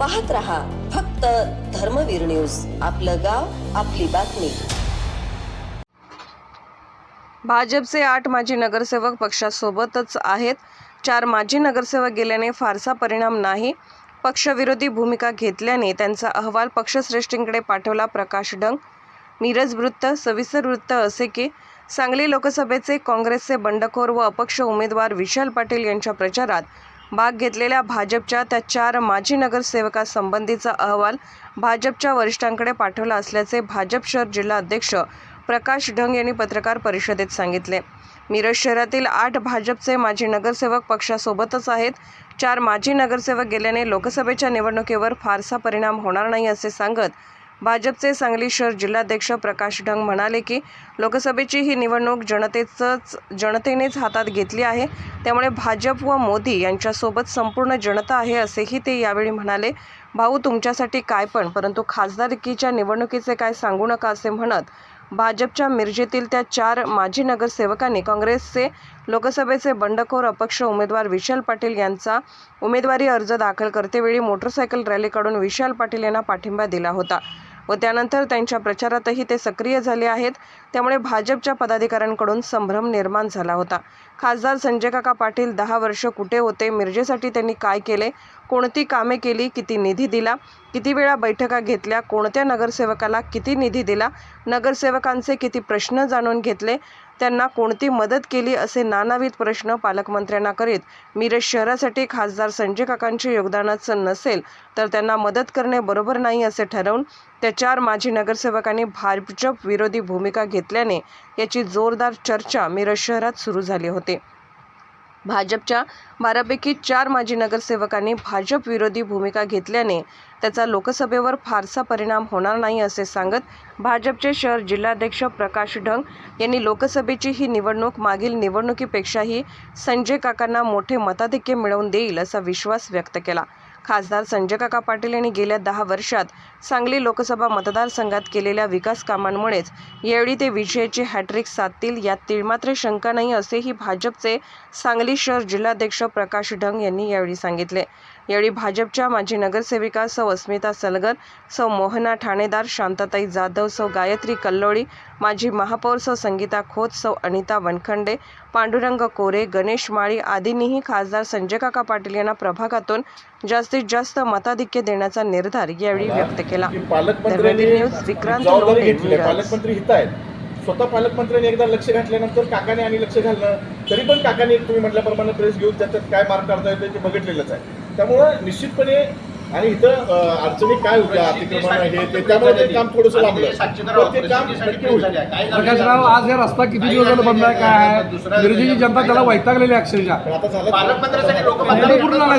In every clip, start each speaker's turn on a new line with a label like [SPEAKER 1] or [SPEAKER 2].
[SPEAKER 1] पाहत रहा फक्त धर्मवीर न्यूज. आपलं गाव आपली बातमी.
[SPEAKER 2] भाजपचे आठ माजी नगरसेवक पक्षासोबतच आहेत. चार माजी नगरसेवक गेल्याने फारसा परिणाम नाही. पक्षविरोधी भूमिका घेतल्याने त्यांचा अहवाल पक्षश्रेष्ठींकडे पाठवला प्रकाश डंग. नीरज वृत्त सविस्तर वृत्त असे की सांगली लोकसभेचे काँग्रेसचे बंडखोर व अपक्ष उमेदवार विशाल पाटील यांच्या प्रचारात भाग घेतलेल्या भाजपच्या त्या चार माजी नगरसेवकासंबंधीचा अहवाल भाजपच्या वरिष्ठांकडे पाठवला असल्याचे भाजप शहर जिल्हा अध्यक्ष प्रकाश ढंग यांनी पत्रकार परिषदेत सांगितले. मिरज शहरातील आठ भाजपचे माजी नगरसेवक पक्षासोबतच आहेत. चार माजी नगरसेवक गेल्याने लोकसभेच्या निवडणुकीवर फारसा परिणाम होणार नाही असे सांगत भाजपचे सांगली शहर जिल्हाध्यक्ष प्रकाश ढंग म्हणाले की लोकसभेची ही निवडणूक जनतेचंच जनतेनेच हातात घेतली आहे. त्यामुळे भाजप व मोदी यांच्यासोबत संपूर्ण जनता आहे असेही ते यावेळी म्हणाले. भाऊ तुमच्यासाठी काय पण परंतु खासदारकीच्या निवडणुकीचे काय सांगू नका असे म्हणत भाजपच्या मिरजेतील त्या चार माजी नगरसेवकांनी काँग्रेसचे लोकसभेचे बंडखोर अपक्ष उमेदवार विशाल पाटील यांचा उमेदवारी अर्ज दाखल करतेवेळी मोटरसायकल रॅली काढून विशाल पाटील यांना पाठिंबा दिला होता. व त्यानंतर त्यांच्या प्रचारातही ते सक्रिय झाले आहेत. त्यामुळे भाजपच्या पदाधिकाऱ्यांकडून संभ्रम निर्माण झाला होता. खासदार संजय काका पाटील दहा वर्ष कुठे होते मिरजेसाठी त्यांनी काय केले कोणती कामे केली किती निधी दिला किती वेळा बैठका घेतल्या कोणत्या नगरसेवकाला किती निधी दिला नगरसेवकांचे किती प्रश्न जाणून घेतले त्यांना कोणती मदत केली असे नानाविध प्रश्न पालकमंत्र्यांना करीत मिरज शहरासाठी खासदार संजय काकांचे योगदानाचं नसेल तर त्यांना मदत करणे बरोबर नाही असे ठरवून त्या चार माजी नगरसेवकांनी भाजप विरोधी भूमिका घेतल्याने याची जोरदार चर्चा मिरज शहरात सुरू झाली होती. भाजपच्या बारापैकी चार माजी नगरसेवकांनी भाजप विरोधी भूमिका घेतल्याने त्याचा लोकसभेवर फारसा परिणाम होणार नाही असे सांगत भाजपचे शहर जिल्हाध्यक्ष प्रकाश ढंग यांनी लोकसभेची ही निवडणूक मागील निवडणुकीपेक्षाही संजय काकांना मोठे मताधिक्य मिळवून देईल असा विश्वास व्यक्त केला. खासदार संजय काका पाटील यांनी गेल्या दहा वर्षात सांगली लोकसभा मतदारसंघात केलेल्या विकास कामांमुळेच यावेळी ते विजयाची हॅट्रिक साधतील यात तिळमात्र शंका नाही असेही भाजपचे सांगली शहर जिल्हाध्यक्ष प्रकाश ढंग यांनी यावेळी सांगितले. यावेळी भाजपच्या माजी नगरसेविका सौ अस्मिता सलगर सौ मोहना ठाणेदार शांताताई जाधव सौ गायत्री कल्लोळी माजी महापौर सौ संगीता खोत सौ अनिता वनखंडे पांडुरंग कोरे गणेश माळी आदींनीही खासदार संजय काका पाटील यांना प्रभागातून जास्तीत जास्त मताधिक्य देण्याचा निर्धार यावेळी व्यक्त केला. न्यूज विक्रांत.
[SPEAKER 3] पालकमंत्री हित आहेत. स्वतः पालकमंत्र्यांनी एकदा लक्ष घातल्यानंतर काकाने आणि लक्ष घालणं तरी पण काकाने तुम्ही म्हटल्याप्रमाणे प्रेस घेऊन त्याच्यात काय मार्क काढता येतो ते बघितलेलंच आहे. त्यामुळं निश्चितपणे आणि इथं अडचणी काय होत्या अतिक्रमण हे ते त्यामुळे ते काम थोडंसं लांबलं ते काम नक्की होईल.
[SPEAKER 4] प्रकाशराव आज हे रस्ता किती दिवस झाला बंद आहे काय? आहे विरोधीची जनता त्याला वैतागलेली अक्षरशः.
[SPEAKER 3] आता झालं
[SPEAKER 4] पूर्ण झालाय.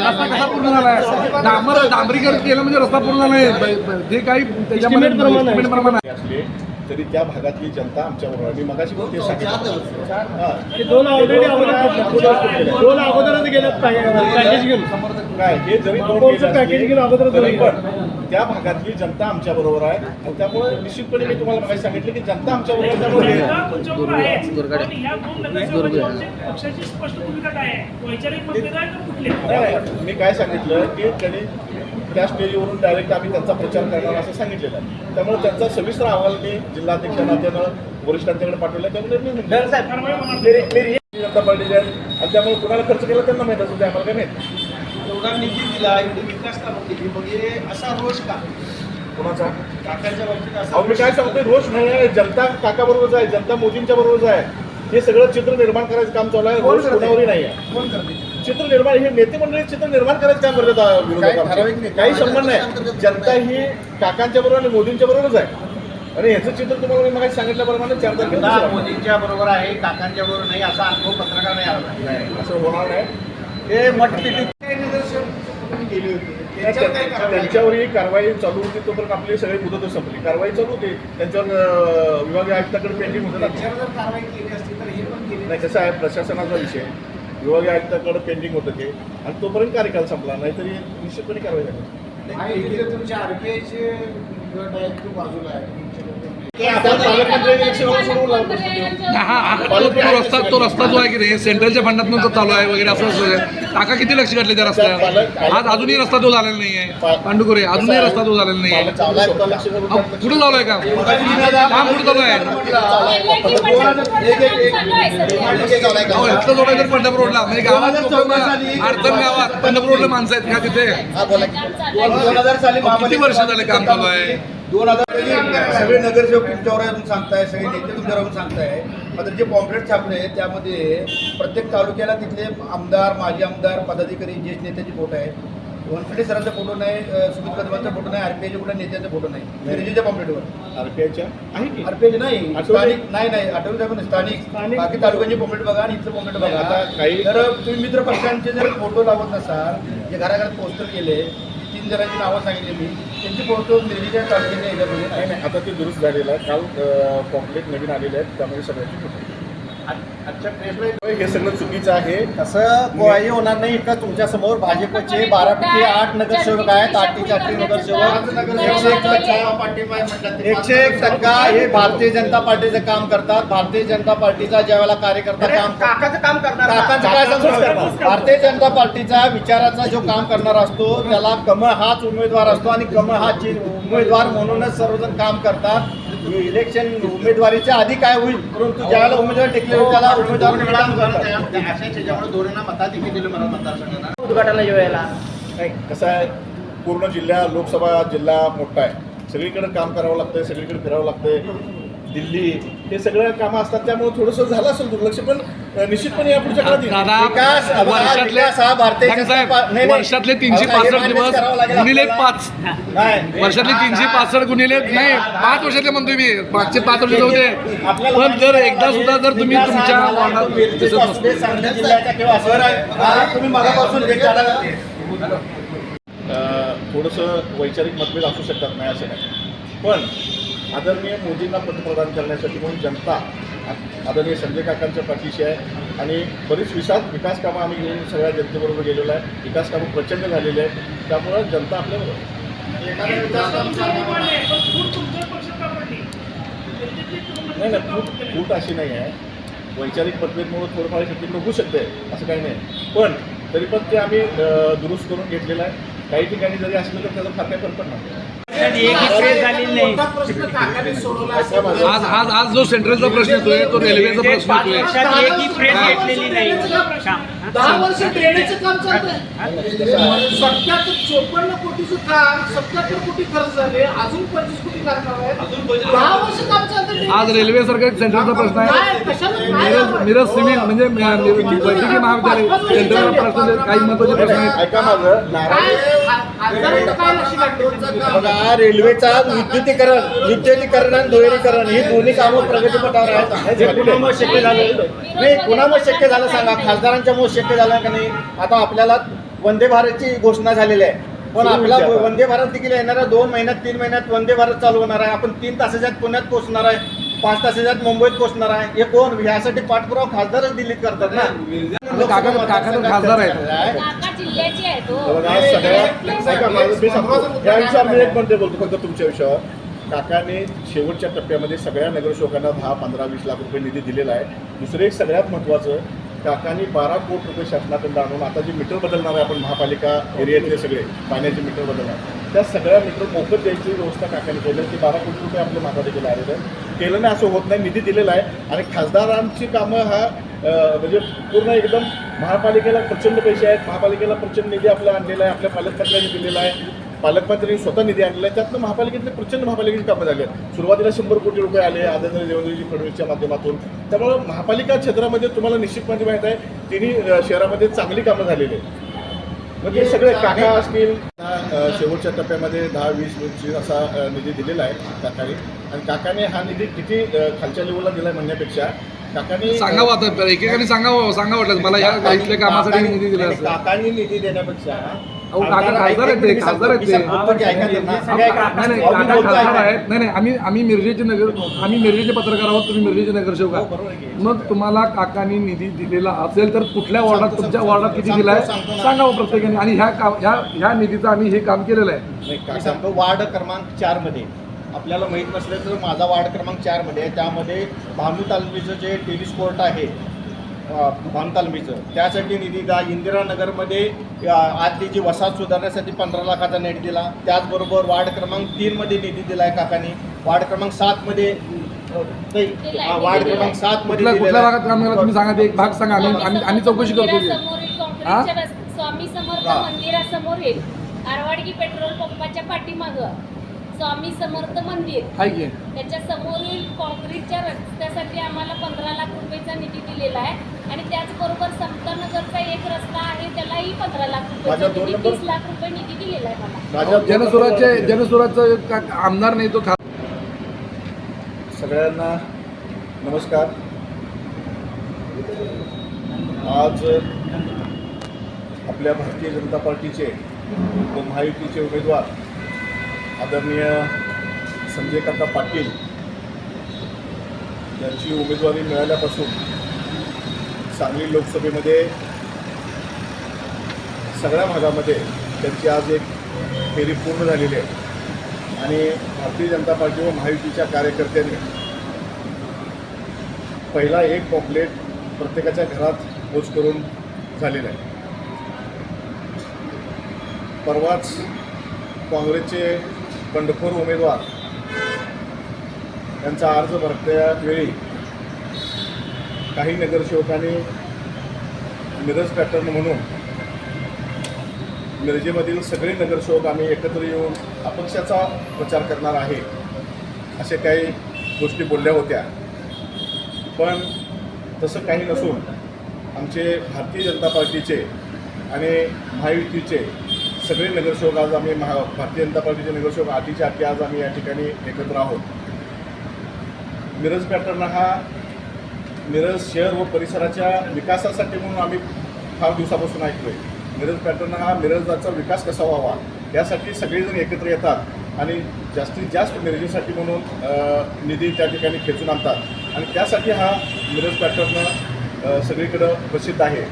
[SPEAKER 4] रस्ता कसा पूर्ण झालाय? डांबर डांबरीकरण केलं म्हणजे रस्ता पूर्ण झालाय. जे काही त्याच्यामध्ये प्रमाण.
[SPEAKER 3] असले तरी त्या भागातली जनता आमच्या बरोबर मी मगाशी पण ते सांगितलं. हां.
[SPEAKER 5] दोन ऑलरेडी अगोदर दोन अगोदरच गेल्यात पॅकेज घेऊन.
[SPEAKER 3] काय? हे जरी. पण त्या भागातली जनता आमच्या बरोबर आहे. आणि त्यामुळे निश्चितपणे मी तुम्हाला माहिती सांगितलं की जनता आमच्या बरोबर हे-. मी काय सांगितलं की त्यांनी त्या स्टेजवरून डायरेक्ट आम्ही त्यांचा प्रचार करणार असं सांगितलेलं आहे. त्यामुळे त्यांचा सविस्तर अहवाल मी जिल्हाध्यक्षांना त्यानं वरिष्ठांच्याकडे पाठवला त्यामुळे निर्णय जनता पार्टीची आहे आणि त्यामुळे कुणाला खर्च केला त्यांना माहीत असेल ते आम्हाला काय माहीत.
[SPEAKER 6] एवढा निधी दिला एवढी विकास कामं केली. मग असा रोष का?
[SPEAKER 3] कुणाचा?
[SPEAKER 6] काकांच्या बाबतीत असा
[SPEAKER 3] अहो मी काय सांगतोय? रोष नाही जनता काका बरोबरच आहे. जनता मोदींच्या बरोबरच आहे. हे सगळं चित्र निर्माण करायचं काम चालू आहे. रोष कोणावरही नाही आहे.
[SPEAKER 6] कोण करते
[SPEAKER 3] चित्र निर्माण हे नेते मंडळी चित्र निर्माण करायचं काम करतात विरोधक काही संबंध नाही. जनता ही काकांच्या बरोबर आणि मोदींच्या बरोबरच आहे. आणि ह्याचं चित्र तुम्हाला मी मला सांगितल्याप्रमाणे चार
[SPEAKER 6] आता
[SPEAKER 3] तारखेला
[SPEAKER 6] मोदींच्या बरोबर आहे काकांच्या बरोबर नाही असा अनुभव पत्रकार नाही आला
[SPEAKER 3] नाही असं होणार नाही.
[SPEAKER 6] हे मतपेटी निदर्शन केली होती. त्याच्यावर कारवाई?
[SPEAKER 3] त्यांच्यावर ही कारवाई चालू होती तोपर्यंत आपली सगळी मुदत संपली. कारवाई चालू होती. त्यांच्यावर विभागीय आयुक्ताकडे पेंडिंग होतं. ना
[SPEAKER 6] त्याच्यावर जर कारवाई केली असती तर हे पण केली
[SPEAKER 3] नाही कसं आहे प्रशासनाचा विषय विभागीय आयुक्ताकडे पेंडिंग होतं ते. आणि तोपर्यंत कार्यकाल संपला नाहीतरी निश्चितपणे कारवाई झाली.
[SPEAKER 6] तुमच्या आरपीआयचे गट तो बाजूला आहे
[SPEAKER 4] हा हा तो रस्ता तो रस्ता जो आहे की नाही सेंट्रलच्या फंडातून तो चालू आहे वगैरे असं. काका किती लक्ष घातले त्या रस्त्यावर? आज अजूनही रस्ता तो झालेला नाही आहे पांडुकरे अजूनही रस्ता तो झालेला नाही आहे कुठं चालू आहे काम काम कुठं चालू आहे. इथलं जोडायचं पंढरपूर रोडला. म्हणजे गावात अडचण गावात. पंढरपूर रोडला माणसं आहेत का तिथे? किती वर्ष झाले काम चालू आहे?
[SPEAKER 6] दोन हजार सगळे नगरसेवक तुमच्यावर येऊन सांगताय सगळे नेते तुमच्यावर येऊन सांगताय. मात्र जे पॉम्पलेट छापले त्यामध्ये प्रत्येक तालुक्याला तिथले आमदार माजी आमदार पदाधिकारी ज्येष्ठ नेत्याचे फोटो आहे वनखडे सरांचा फोटो नाही सुमित कदमांचा फोटो नाही आरपीआयच्या कुठल्या नेत्याचा फोटो नाही. मिरजेच्या पॉम्पलेटवर
[SPEAKER 3] आरपीआयच्या? आहे की?
[SPEAKER 6] आरपीआय नाही? स्थानिक नाही नाही आठवले साहेब स्थानिक.
[SPEAKER 5] स्थानिक.
[SPEAKER 6] बाकी तालुक्यांचे पॉम्पलेट बघा आणि इथलं पॉम्पलेट बघा.
[SPEAKER 3] आता काही-
[SPEAKER 6] जर तुम्ही मित्र पक्षांचे जर फोटो लावत नसाल जे घराघरात पोस्टर केले तीन जणांची नावं सांगितली मी. त्यांची फोटो मिरजेच्या काय ह्याच्यामध्ये
[SPEAKER 3] नाही
[SPEAKER 6] नाही
[SPEAKER 3] नाही आता ते दुरुस्त झालेलं आहे. काल कॉम्प्लेट नवीन आलेले आहेत त्यामध्ये सगळ्यांची फोटो. हे सगळं चुकीचं आहे.
[SPEAKER 7] तसं काही होणार नाही का तुमच्यासमोर भाजपचे बारापैकी आठ नगरसेवक आहेत आठशे आठशे नगरसेवक. एकशे एक टक्का एकशे एक टक्का हे भारतीय जनता पार्टीचं काम करतात. भारतीय जनता पार्टीचा ज्यावेळेला कार्यकर्ता काम
[SPEAKER 6] काकाचं काम
[SPEAKER 7] सांगू? भारतीय जनता पार्टीचा विचाराचा जो काम करणारा असतो त्याला कमळ हाच उमेदवार असतो आणि कमळ हा ची- उमेदवार म्हणूनच सर्वजण काम करतात. इलेक्शन उमेदवारीच्या आधी काय होईल परंतु ज्यावेळेला उमेदवार टिकले त्याला उमेदवार करतात.
[SPEAKER 5] उद्घाटनाच्या वेळेला
[SPEAKER 3] नाही कसं आहे पूर्ण जिल्हा लोकसभा जिल्हा मोठा आहे. सगळीकडे काम करावं लागतंय सगळीकडे फिरावं लागतंय. दिल्ली हे सगळं कामं असतात त्यामुळे थोडंसं झालं असेल दुर्लक्ष पण निश्चितपणे या पुढच्या काळात येईल.
[SPEAKER 4] दादा
[SPEAKER 7] विकास
[SPEAKER 4] वर्षातले
[SPEAKER 7] विकास हा भारतीय
[SPEAKER 4] काका
[SPEAKER 7] जनता
[SPEAKER 4] साहेब,
[SPEAKER 7] पा- नाही, नाही.
[SPEAKER 4] वर्षातले तीनशे
[SPEAKER 7] आता हे
[SPEAKER 4] पासष्ट
[SPEAKER 7] मान्यच
[SPEAKER 4] दिवस
[SPEAKER 7] करावं लागेल
[SPEAKER 4] गुणिले
[SPEAKER 7] आपल्याला.
[SPEAKER 4] पाच
[SPEAKER 7] नाही.
[SPEAKER 4] वर्षातले तीनशे पासष्ट गुणिले नाही पाच वर्षातले म्हणतोय मी मागचे पाच वर्ष होते
[SPEAKER 7] आपल्याला
[SPEAKER 4] पण जर एकदा सुद्धा जर तुम्ही
[SPEAKER 7] विकास हा
[SPEAKER 4] तुमच्या
[SPEAKER 7] मला
[SPEAKER 4] वार्डात
[SPEAKER 7] मिरजेचा
[SPEAKER 4] दिसत
[SPEAKER 7] असू दे,
[SPEAKER 4] नसतो
[SPEAKER 7] सांगली जिल्ह्याचा किंवा असं हा, तुम्ही मगापासून लेट झाला ना.
[SPEAKER 3] अं, थोडंसं वैचारिक मतभेद असू शकतात नाही असं नाही पण आदरणीय मोदींना पंतप्रधान करण्यासाठी म्हणून जनता आदरणीय संजय काकांच्या पाठीशी आहे. आणि बरीच विकास विकास कामं आम्ही घेऊन सगळ्या जनतेबरोबर गेलेलो आहे. विकास कामं प्रचंड झालेली आहेत. त्यामुळं जनता आपल्याबरोबर
[SPEAKER 8] पण
[SPEAKER 3] नाही नाही फूट फूट अशी नाही आहे. वैचारिक मतभेदमुळे थोडंफार शक्ती होऊ शकते असं काही नाही. पण तरी पण ते आम्ही दुरुस्त करून घेतलेलं आहे. काही ठिकाणी जरी असलं तर त्याचा फार काही फरक नाही
[SPEAKER 4] आज आज आज जो सेंट्रलचा प्रश्न येतोय तो रेल्वेचा प्रश्न येतोय.
[SPEAKER 6] दहा वर्ष ड्रेनेजचं काम चालतंय. सत्याहत्तर चोपन्न कोटीचं काम सत्याहत्तर कोटी खर्च झाले अजून पंचवीस कोटी दहा वर्ष काम चालतंय.
[SPEAKER 4] आज रेल्वे सारखा सेंट्रलचा प्रश्न आहे.
[SPEAKER 6] काय कशाला काय
[SPEAKER 4] मिरज मिरज सिव्हिल म्हणजे वैद्यकीय महाविद्यालय सेंट्रलचा प्रश्न काही महत्त्वाचे प्रश्न आहेत.
[SPEAKER 3] ऐका माझं नारायण
[SPEAKER 6] काय खासदारांचं काय लक्ष लागतं
[SPEAKER 7] बघा रेल्वेचा विद्युतीकरण विद्युतीकरण आणि दुहेरीकरण ही दोन्ही कामं प्रगतीपथावर आहेत. हे कुणामुळे शक्य झालं? नाही कुणामुळे शक्य झालं सांगा? खासदारांच्या मुळे शक्य झालं का नाही? आता आपल्याला वंदे भारतची घोषणा झालेली आहे. पण आपला वंदे भारत देखील येणाऱ्या दोन महिन्यात तीन महिन्यात वंदे भारत चालू होणार आहे. आपण तीन तासाच्यात पुण्यात पोहोचणार आहे. पाच तासाच्यात मुंबईत पोहोचणार आहे. हे कोण? यासाठी पाठपुरावा खासदारच दिल्लीत करतात ना.
[SPEAKER 4] काका काका तर खासदार आहेत.
[SPEAKER 9] काका जिल्ह्याची आहे तो.
[SPEAKER 3] बघा, आज सगळ्या ऐका माझं मी सांगतो. या विषयावर मी एक म्हणते बोलतो फक्त तुमच्या विषयावर. काकाने शेवटच्या टप्प्यामध्ये सगळ्या नगरसेवकांना दहा पंधरा वीस लाख रुपये निधी दिलेला आहे. दुसरं एक सगळ्यात महत्त्वाचं काकांनी बारा कोटी रुपये शासनाकडून आणून आता जे मीटर बदलणार आहे आपण महापालिका एरियातले सगळे पाण्याचे मीटर बदलणार. त्या सगळ्या मीटर मोफत द्यायची व्यवस्था काकाने केलं. ते बारा कोटी रुपये आपल्या महापालिकेला आलेलं आहे केलं नाही असं होत नाही. निधी दिलेला आहे. आणि खासदारांची कामं हा म्हणजे पूर्ण एकदम महापालिकेला प्रचंड पैसे आहेत. महापालिकेला प्रचंड निधी आपला आणलेला आहे. आपल्या पालकमंत्र्यांनी दिलेला आहे. पालकमंत्र्यांनी स्वतः निधी आणलेला आहे. त्यातनं महापालिकेतले प्रचंड महापालिकेची कामं झाली आहेत. सुरुवातीला शंभर कोटी रुपये आले आदरणीय देवेंद्रजी फडणवीसच्या माध्यमातून. त्यामुळं महापालिका क्षेत्रामध्ये तुम्हाला निश्चितपणे माहीत आहे तिन्ही शहरामध्ये चांगली कामं झालेली आहेत. म्हणजे मग ते सगळे काका असतील शेवटच्या टप्प्यामध्ये दहा वीस पंचवीस असा निधी दिलेला आहे. काकाने आणि काकाने हा निधी किती खालच्या लेवलला दिला म्हणण्यापेक्षा काकाने
[SPEAKER 4] सांगावं आता एकेकाने सांगावं सांगा वाटलं मला या इथल्या कामासाठी निधी दिला असं
[SPEAKER 7] काकांनी निधी देण्यापेक्षा
[SPEAKER 4] अहो, काका खासदार आहेत ते, खासदार आहेत ते. नाही नाही काका खासदार आहेत. नाही नाही आम्ही आम्ही मिरजेचे नगर आम्ही मिरजेचे पत्रकार आहोत तुम्ही मिरजेचे नगरसेवक आहात. मग तुम्हाला काकांनी निधी दिलेला असेल तर कुठल्या वॉर्डात तुमच्या वॉर्डात किती दिलाय? सांगावं प्रत्येकाने. आणि ह्या काम ह्या ह्या निधीचं आम्ही हे काम केलेलं आहे.
[SPEAKER 7] वार्ड क्रमांक चारमध्ये
[SPEAKER 6] आपल्याला माहीत नसलं तर माझा वार्ड क्रमांक चारमध्ये आहे. त्यामध्ये भानू तालमीचं जे टेनिस कोर्ट आहे भानू तालमीचं त्यासाठी निधी द्या इंदिरानगरमध्ये आतली जी वसाहत सुधारण्यासाठी पंधरा लाखाचा नेट दिला. त्याचबरोबर वार्ड क्रमांक तीनमध्ये निधी दिला आहे काकांनी. वार्ड क्रमांक सातमध्ये नाही, वार्ड क्रमांक सातमध्ये
[SPEAKER 4] कुठल्या कुठल्या
[SPEAKER 6] दिलेला
[SPEAKER 4] भागात काम केलं? तुम्ही सांगा ते एक भाग सांगा. आम्ही चौकशी करतो
[SPEAKER 9] स्वामी समर्थ
[SPEAKER 6] हा.
[SPEAKER 9] मंदिरासमोरील आरवाडगी पेट्रोल पंपाच्या पाठीमाग. स्वामी समर्थ मंदिर.
[SPEAKER 4] आहे
[SPEAKER 9] त्याच्या समोरील काँक्रीटच्या रस्त्यासाठी आम्हाला पंधरा लाख रुपयेचा निधी दिलेला आहे. आणि त्याचबरोबर समतानगरचा एक रस्ता आहे त्यालाही पंधरा लाख रुपये तीस लाख रुपये निधी दिलेला आहे मला.
[SPEAKER 4] जनसुराचे जनसुराचं आमदार नाही तो खा
[SPEAKER 3] सगळ्यांना नमस्कार. आज आपल्या भारतीय जनता पार्टीचे व महायुतीचे उमेदवार आदरणीय संजय पाटील यांची उमेदवारी मिळाल्यापासून सांगली लोकसभेमध्ये सगळ्या भागामध्ये त्यांची आज एक फेरी पूर्ण झालेली आहे. आणि भारतीय जनता पार्टी व महायुतीच्या कार्यकर्त्यांनी पहिला एक पॉम्पलेट प्रत्येकाच्या घरात पोच करून झालेला आहे. परवाच काँग्रेसचे बंडखोर उमेदवार. त्यांचा अर्ज भरत्या वेळी काही नगरसेवकांनी मिरज पॅटर्न म्हणून मिरजेमधील सगळे नगरसेवक आम्ही एकत्र येऊन अपक्षाचा प्रचार करणार आहे असे काही गोष्टी बोलल्या होत्या. पण तसं काही नसून आमचे भारतीय जनता पार्टीचे आणि महायुतीचे सगळे नगरसेवक आज आम्ही महा भारतीय जनता पार्टीचे नगरसेवक आठीच्या आठी आज आम्ही या ठिकाणी एकत्र आहोत. मिरज पॅटर्न हा मिरज शहर व परिसराच्या विकासासाठी म्हणून आम्ही फार दिवसापासून ऐकतोय. मिरज पॅटर्न हा मिरजाचा विकास कसा व्हावा यासाठी सगळेजण एकत्र येतात आणि जास्तीत जास्त मिरजेसाठी म्हणून निधी त्या ठिकाणी खेचून आणतात. आणि त्यासाठी हा मिरज पॅटर्न सगळीकडं प्रसिद्ध आहे.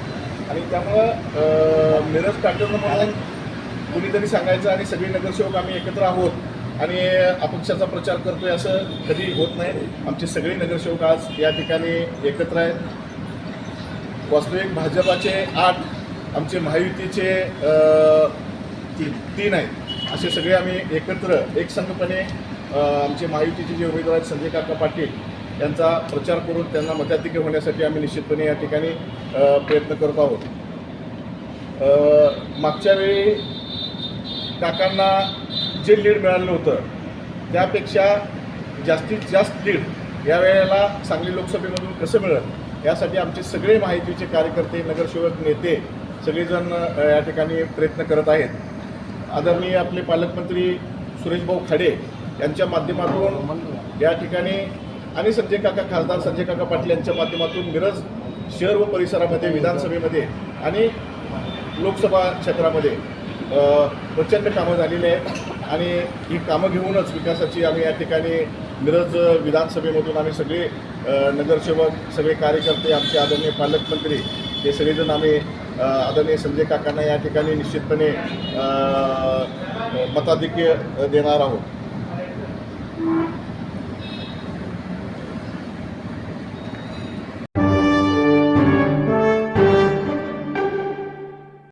[SPEAKER 3] आणि त्यामुळं मिरज पॅटर्न म्हणून कुणीतरी सांगायचं आणि सगळे नगरसेवक आम्ही एकत्र आहोत आणि अपक्षाचा प्रचार करतोय असं कधी होत नाही. आमचे सगळे नगरसेवक आज या ठिकाणी एकत्र आहेत. वास्तविक भाजपाचे आठ आमचे महायुतीचे तीन तीन आहेत. असे सगळे आम्ही एकत्र एकसंघपणे आमचे महायुतीचे जे उमेदवार आहेत संजय काका पाटील यांचा प्रचार करून त्यांना मताधिक्य होण्यासाठी आम्ही निश्चितपणे या ठिकाणी प्रयत्न करत आहोत. मागच्या वेळी काकांना जे लीड मिळालं होतं त्यापेक्षा जास्तीत जास्त लीड या वेळेला सांगली लोकसभेमधून कसं मिळेल यासाठी आमचे सगळे माहितीचे कार्यकर्ते नगरसेवक नेते सगळेजण या ठिकाणी प्रयत्न करत आहेत. आदरणीय आपले पालकमंत्री सुरेशभाऊ खाडे यांच्या माध्यमातून या ठिकाणी आणि संजय काका खासदार संजय काका पाटील यांच्या माध्यमातून मिरज शहर व परिसरामध्ये विधानसभेमध्ये आणि लोकसभा क्षेत्रामध्ये प्रचंड कामं झालेली आहेत आणि ही कामं घेऊनच विकासाची आम्ही या ठिकाणी मिरज विधानसभेमधून आम्ही सगळे नगरसेवक सगळे कार्यकर्ते आमचे आदरणीय पालकमंत्री हे सगळेजण आम्ही आदरणीय संजय काकांना या ठिकाणी निश्चितपणे मताधिक्य देणार आहोत.